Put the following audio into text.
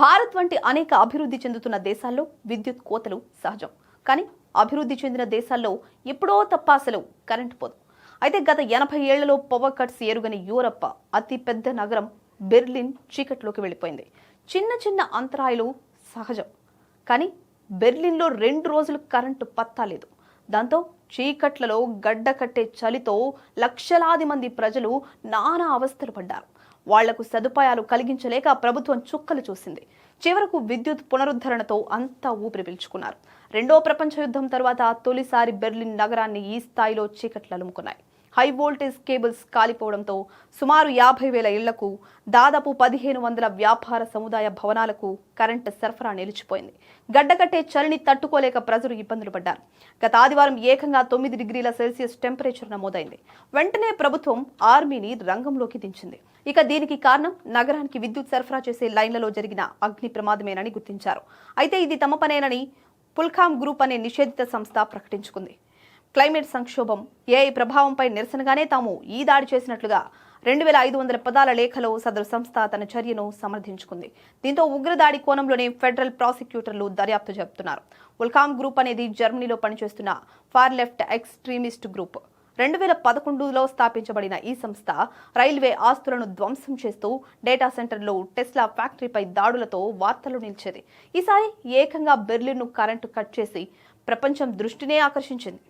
భారత్ వంటి అనేక అభివృద్ధి చెందుతున్న దేశాల్లో విద్యుత్ కోతలు సహజం. కానీ అభివృద్ధి చెందిన దేశాల్లో ఎప్పుడో తప్ప అసలు కరెంటు పోదు. అయితే గత ఎనభై ఏళ్ళలో పవర్ కట్స్ ఎరుగని యూరప్ప అతి పెద్ద నగరం బెర్లిన్ చీకట్లోకి వెళ్ళిపోయింది. చిన్న చిన్న అంతరాయాలు సహజం. కానీ బెర్లిన్లో రెండు రోజులు కరెంటు పత్తా లేదు. దాంతో చీకట్లలో గడ్డ కట్టే చలితో లక్షలాది మంది ప్రజలు నానా అవస్థలు పడ్డారు. వాళ్ళకు సదుపాయాలు కలిగించలేక ప్రభుత్వం చుక్కలు చూసింది. చివరకు విద్యుత్ పునరుద్ధరణతో అంతా ఊపిరి పీల్చుకున్నారు. రెండో ప్రపంచ యుద్ధం తర్వాత తొలిసారి బెర్లిన్ నగరాన్ని ఈ స్థాయిలో చీకట్లు అలుముకున్నాయి. హై వోల్టేజ్ కేబుల్స్ కాలిపోవడంతో సుమారు యాభై వేల ఇళ్ళకు దాదాపు పదిహేను వందల వ్యాపార సముదాయ భవనాలకు కరెంటు సరఫరా నిలిచిపోయింది. గడ్డకట్టే చలిని తట్టుకోలేక ప్రజలు ఇబ్బందులు పడ్డారు. గత ఆదివారం ఏకంగా తొమ్మిది డిగ్రీల సెల్సియస్ టెంపరేచర్ నమోదైంది. వెంటనే ప్రభుత్వం ఆర్మీని రంగంలోకి దించింది. ఇక దీనికి కారణం నగరానికి విద్యుత్ సరఫరా చేసే లైన్లలో జరిగిన అగ్ని ప్రమాదమేనని గుర్తించారు. అయితే ఇది తమ పనేనని పుల్ఖామ్ గ్రూప్ అనే నిషేధిత సంస్థ ప్రకటించుకుంది. క్లైమేట్ సంక్షోభం ఏఐ ప్రభావంపై నిరసనగానే తాము ఈ దాడి చేసినట్లుగా రెండు వేల ఐదు వందల పదాల లేఖలో సదరు సంస్థ తన చర్యను సమర్థించుకుంది. దీంతో ఉగ్రదాడి కోణంలోనే ఫెడరల్ ప్రాసిక్యూటర్లు దర్యాప్తు జరుపుతున్నారు. ఉల్కామ్ గ్రూప్ అనేది జర్మనీలో పనిచేస్తున్న ఫార్ లెఫ్ట్ ఎక్స్ట్రీమిస్ట్ గ్రూప్. రెండు వేల పదకొండులో స్థాపించబడిన ఈ సంస్థ రైల్వే ఆస్తులను ధ్వంసం చేస్తూ డేటా సెంటర్లో టెస్లా ఫ్యాక్టరీపై దాడులతో వార్తలు నిలిచేది. ఈసారి ఏకంగా బెర్లిన్ను కరెంటు కట్ చేసి ప్రపంచం దృష్టినే ఆకర్షించింది.